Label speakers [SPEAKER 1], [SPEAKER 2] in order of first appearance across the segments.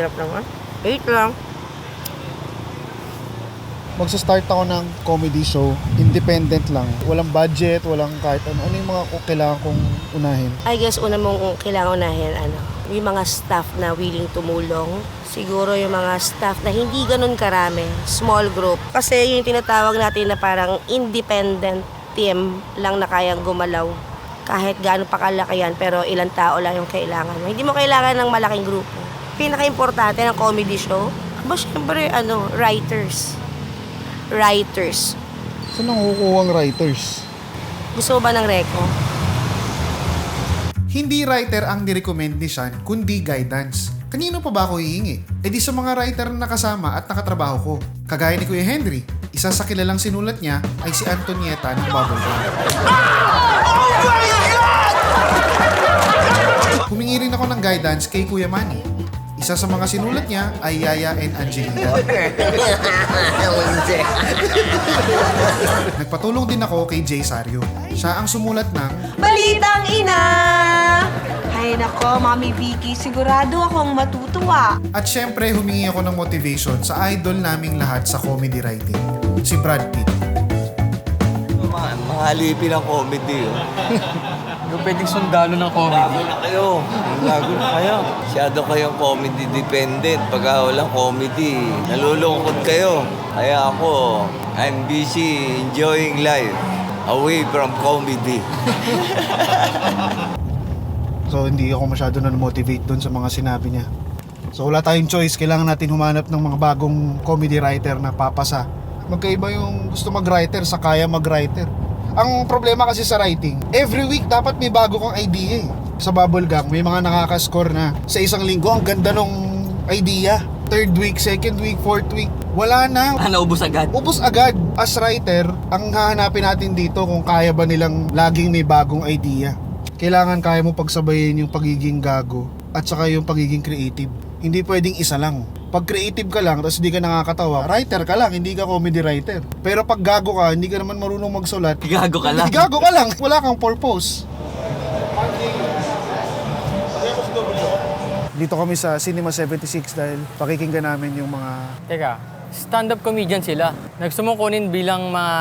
[SPEAKER 1] hirap naman. Wait lang.
[SPEAKER 2] Magsa-start ako ng comedy show, independent lang. Walang budget, walang kahit ano. Ano yung mga kailangan kong unahin?
[SPEAKER 1] I guess una mong kailangan unahin, ano, yung mga staff na willing tumulong. Siguro yung mga staff na hindi ganun karami, small group. Kasi yung tinatawag natin na parang independent team lang na kayang gumalaw. Kahit gaano pa kalaki yan, pero ilang tao lang yung kailangan mo. Hindi mo kailangan ng malaking grupo. Pinaka-importante ng comedy show, ba syempre, ano, writers. Writers.
[SPEAKER 2] Saan ang kukuha ang writers?
[SPEAKER 1] Gusto mo ba ng reko?
[SPEAKER 2] Hindi writer ang nirecommend ni Sean, kundi guidance. Kanino pa ba ako hihingi? E di sa mga writer na nakasama at nakatrabaho ko. Kagaya ni Kuya Henry, isa sa kilalang sinulat niya ay si Antonieta ng Bubblegum. Humingi rin ako ng guidance kay Kuya Manny. Isa sa mga sinulat niya ay Yaya and Angelina. Nagpatulong din ako kay Jay Sario. Siya ang sumulat ng
[SPEAKER 3] Balitang ina! Ay nako, Mami Vicky, sigurado akong matutuwa.
[SPEAKER 2] At syempre, humingi ako ng motivation sa idol naming lahat sa comedy writing, si Brad Pitt.
[SPEAKER 4] Mga, mga alipin ang comedy. Oh.
[SPEAKER 5] Yung pwedeng sundalo ng comedy.
[SPEAKER 4] Bago na kayo. Bago na kayo. Masyado kayong comedy dependent. Pagka walang comedy, nalulungkot kayo. Kaya ako, I'm busy enjoying life away from comedy.
[SPEAKER 2] So, hindi ako masyado na motivate dun sa mga sinabi niya. So, wala tayong choice. Kailangan natin humanap ng mga bagong comedy writer na papasa. Magkaiba yung gusto mag-writer sa kaya mag-writer. Ang problema kasi sa writing, every week dapat may bago kang idea eh. Sa Bubblegum, may mga nakaka-score na sa isang linggo. Ang ganda nung idea. Third week, second week, fourth week. Wala na.
[SPEAKER 5] Ah, naubos agad.
[SPEAKER 2] Ubus agad. As writer, ang hahanapin natin dito kung kaya ba nilang laging may bagong idea. Kailangan kaya mo pagsabayin yung pagiging gago at saka yung pagiging creative. Hindi pwedeng isa lang. Pag creative ka lang, tapos hindi ka nakakatawa, writer ka lang, hindi ka comedy writer. Pero pag gago ka, hindi ka naman marunong magsulat,
[SPEAKER 5] Gago ka lang.
[SPEAKER 2] gago ka lang, wala kang purpose. Dito kami sa Cinema 76 dahil pakikinggan namin yung mga
[SPEAKER 6] Teka, stand-up comedian sila. Nagsumong kunin bilang mga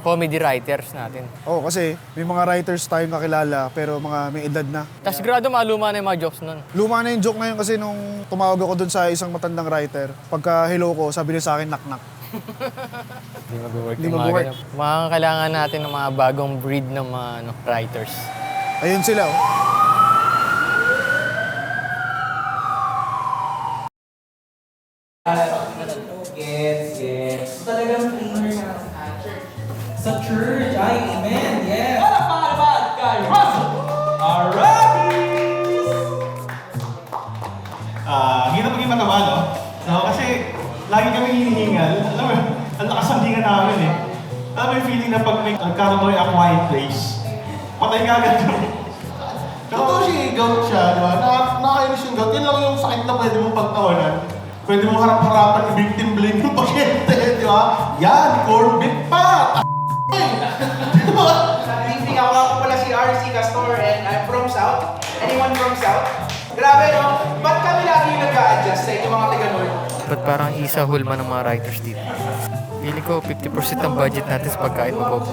[SPEAKER 6] comedy writers natin.
[SPEAKER 2] Oo, kasi may mga writers tayong kakilala pero mga may edad na.
[SPEAKER 6] Tapos sigurado maluma na yung mga jokes nun.
[SPEAKER 2] Luma na yung joke ngayon kasi nung tumawag ako dun sa isang matandang writer, pagka hello ko, sabi niya sa akin, knock-knock.
[SPEAKER 6] Hindi mag-work.
[SPEAKER 2] Hindi
[SPEAKER 6] mga
[SPEAKER 2] mag-work.
[SPEAKER 6] Mga kailangan natin ng mga bagong breed ng mga ano, writers.
[SPEAKER 2] Ayun sila, oh.
[SPEAKER 7] Sa church, ay, amen, yes.
[SPEAKER 8] Ah, hirap maging matawa, no? So, kasi lagi kami hinihingal. Alam mo, ang lakas ng hinga namin eh. Alam mo yung feeling na pag may nagkaroon mo yung a quiet place, patay ka agad kami. Totoo si gout siya, di ba? Na, nakakainis yung gout. Yun lang yung sakit na pwede mong pagtawanan. Pwede mong harap-harapan yung victim blame ng pasyente, di ba? Yan, corn beef pa! Di ba?
[SPEAKER 7] Good evening, ako pala si RC Castor and I'm from South. Anyone from South? Grabe no, ba't kami lagi nag-a-adjust sa inyong mga taga-North?
[SPEAKER 6] Ba't parang isa hulma ng mga writers dito? Pili ko 50% ng budget natin sa pagkain mabobo.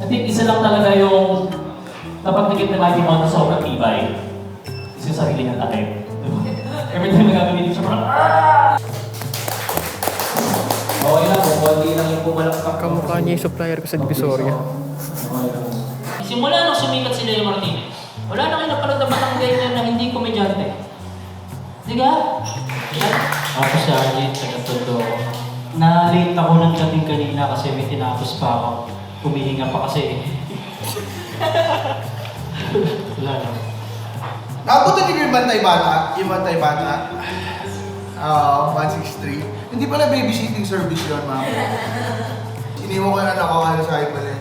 [SPEAKER 9] I think isa lang talaga yung dapat nakita na natin mo na sobrang tibay. Is yung sarili ng takip. Every time na gagawin siya, parang "Ah!" Okay lang, kung konti lang yung pumalakpak.
[SPEAKER 6] Kamukha niya yung supplier ko sa Divisoria.
[SPEAKER 9] Simula nung sumikat si Leo Martinez, wala na kayo napanood na batanggay niya na hindi komedyante. Di ka? Yan. Ako si Arjit, taga-todo. Na-late ako ng dating kanina kasi may tinapos pa ako. Humihinga pa kasi. wala na.
[SPEAKER 7] Nakapunta din yung Bantay Bata, yung Bantay Bata. Ah, 163. Hindi pala babysitting service yun, ma'am. Iniwan ko yung anak ko, ano sa pala.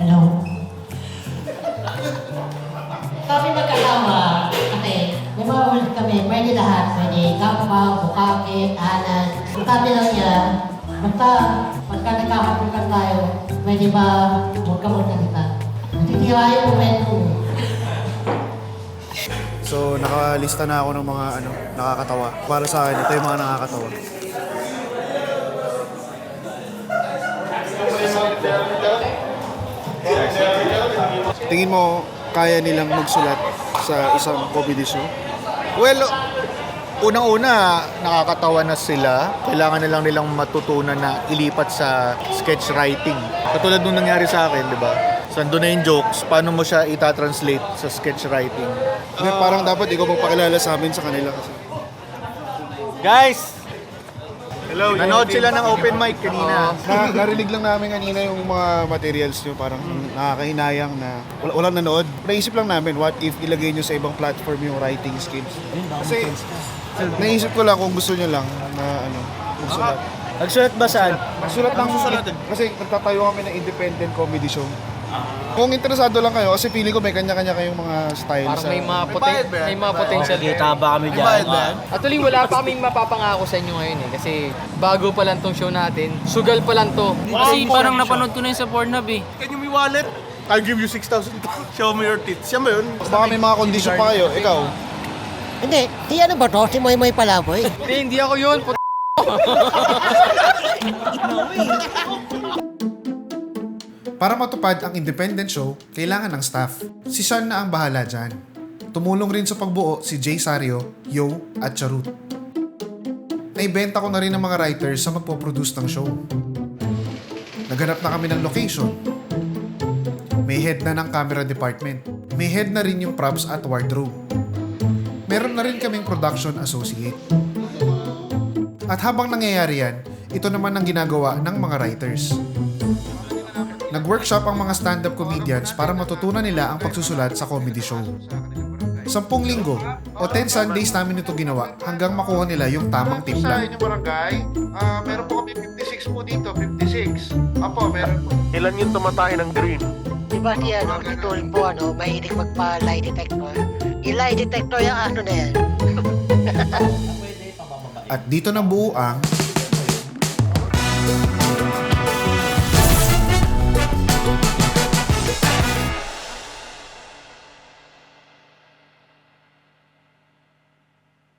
[SPEAKER 9] Hello?
[SPEAKER 10] Kami may mga ulit kami, pwede lahat. Pwede Gamba, Bukake, Anan. Ang sabi lang niya, basta pagka nagkakapuntan tayo, pwede ba huwag ka magsalita. Natitira yung momentum.
[SPEAKER 2] So, nakalista na ako ng mga ano, nakakatawa. Para sa akin, ito yung mga nakakatawa. Tingin mo, kaya nilang magsulat sa isang comedy show?
[SPEAKER 7] Well, unang-una, nakakatawa na sila. Kailangan na lang nilang matutunan na ilipat sa sketch writing. Katulad nung nangyari sa akin, di ba? Sando na yung jokes, paano mo siya itatranslate sa sketch writing?
[SPEAKER 2] Hindi, parang dapat ikaw magpakilala sa amin sa kanila kasi.
[SPEAKER 7] Guys! Hello, Nanood sila ng open mic kanina.
[SPEAKER 2] Na, narinig lang namin kanina yung mga materials nyo, parang nakakahinayang na wala, walang nanood. Naisip lang namin, what if ilagay nyo sa ibang platform yung writing skills? Kasi naisip ko lang kung gusto nyo lang na ano, magsulat.
[SPEAKER 7] Nagsulat ba saan?
[SPEAKER 2] Magsulat lang kasi nagtatayo kami ng independent comedy show. Kung interesado lang kayo, kasi feeling ko may kanya-kanya kayong mga style
[SPEAKER 6] Parang
[SPEAKER 2] sa...
[SPEAKER 6] may mga, poten- may mga potential.
[SPEAKER 5] ba kami dyan?
[SPEAKER 6] Actually, wala pa kaming mapapangako sa inyo ngayon eh. Kasi bago pa lang tong show natin. Sugal pa lang to.
[SPEAKER 5] Kasi parang napanood ko na yung sa Pornhub eh.
[SPEAKER 7] Can you me wallet? I'll give you 6,000. Show me your tits. Yan ba yun?
[SPEAKER 2] Baka may mga kondisyon pa kayo, ikaw.
[SPEAKER 10] Hindi, di ano ba to? Si Moy Moy Palaboy.
[SPEAKER 6] Hindi, hindi ako yun. Put-
[SPEAKER 2] Para matupad ang independent show, kailangan ng staff. Si Sean na ang bahala dyan. Tumulong rin sa pagbuo si Jay Sario, Yo, at Charut. Naibenta ko na rin ang mga writers sa magpo-produce ng show. Naghanap na kami ng location. May head na ng camera department. May head na rin yung props at wardrobe. Meron na rin kaming production associate. At habang nangyayari yan, ito naman ang ginagawa ng mga writers. Nag-workshop ang mga stand-up comedians para matutunan nila ang pagsusulat sa comedy show. Sampung linggo o 10 Sundays namin ito ginawa hanggang makuha nila yung tamang timpla.
[SPEAKER 7] inyong barangay, ah, meron po kami 56 po dito, 56. Apo, meron po. Ilan yung tumatay ng green?
[SPEAKER 10] Di ba si ano, si Tulpo, ano, mahilig magpa-lie detector? I-lie detector yung ano na yan.
[SPEAKER 2] At dito nabuo ang